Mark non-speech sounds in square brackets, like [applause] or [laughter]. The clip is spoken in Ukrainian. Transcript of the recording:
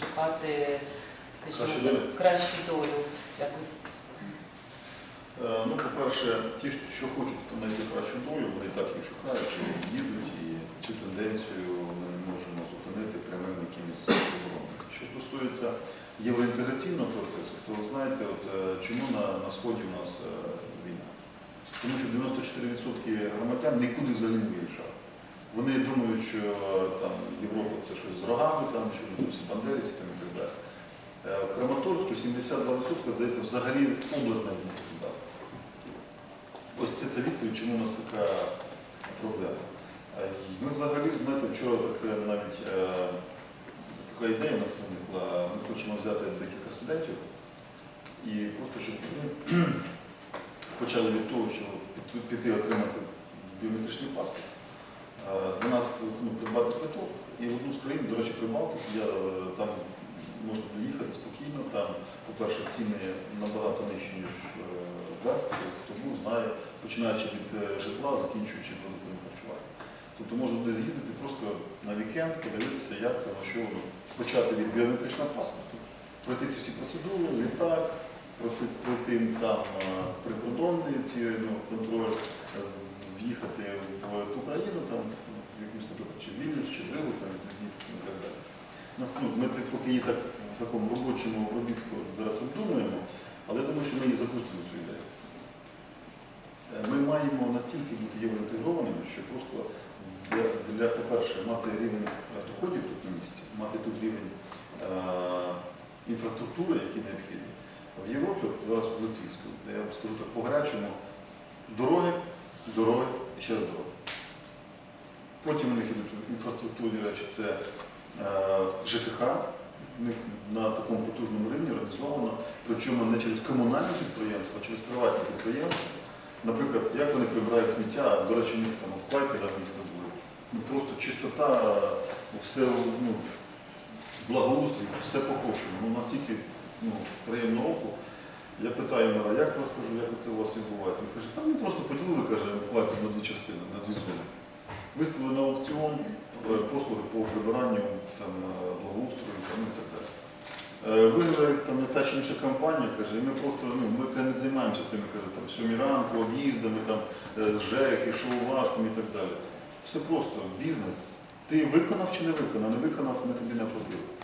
шукати, скажімо, кращу долю. Якось Е, Ну, по-перше, ті, що хочуть знайти кращу долю, вони так і шукають, і їдуть, і цю тенденцію ми не можемо зупинити прямим якимось заборонами. Що стосується євроінтеграційного процесу, то знаєте, от, е, чому на, на сході у нас е, війна? Тому що 94% громадян нікуди взагалі не виїжджали. Вони думають, що там Європа це щось з рогами, там, що всі бандерівці 72 відсотка, здається, взагалі обласна відповідь. Ось це, це відповідь, чому у нас така проблема. Ми взагалі, знаєте, вчора така навіть е, така ідея у нас виникла, ми хочемо взяти декілька студентів і просто, щоб вони [clears throat] почали від того, що піти отримати біометричний паспорт, 12 ну, придбати квиток і в одну з країн, до речі, Прибалтики, я е, там можна доїхати по-перше, ціни набагато нижчі, ніж е, так, хто знає, починаючи від е, житла, закінчуючи продуктами харчування. Тобто можна буде з'їздити просто на вікенд, подивитися, як це, на що воно. Почати від біометричного паспорту, пройти ці всі процедури, літак, пройти там е, прикордонний ці, ну, контроль, в'їхати в ту країну, там, в якусь, наприклад, чи Вільнюс, чи Ригу, там, і так далі. Ну, Ми поки її так в такому робочому робітку зараз обдумуємо, але я думаю, що ми її запустимо цю ідею. Е, Ми маємо настільки бути євроінтегрованими, що просто для, для по-перше, мати рівень доходів тут на місці, мати тут рівень е, інфраструктури, які необхідні. В Європі, от зараз в Литві, я вам скажу так, по гарячому, дороги, дороги і ще раз дороги. Потім у них ідуть інфраструктурні речі, це е, ЖКХ, у них на такому потужному рівні реалізовано, причому не через комунальні підприємства, а через приватні підприємства. Наприклад, як вони прибирають сміття, до речі, у них там пайки міста були. Ну, просто чистота, все ну, благоустрій, все покошено. Ну, настільки ну, приємно оку. Я питаю мера, як вас кажу, як це у вас відбувається? Він каже, там ми просто поділили, каже, платять на дві частини, на дві зони. Виставили на аукціон е, послуги по прибиранню там, е, благоустрою там, і так далі. Е, там не та чи інша компанія, каже, і ми просто ну, ми не займаємося цими каже, там, сьомі ранку, об'їздами, там, е, ЖЕК, і що у вас там і так далі. Все просто бізнес. Ти виконав чи не виконав? Не виконав, ми тобі не платили.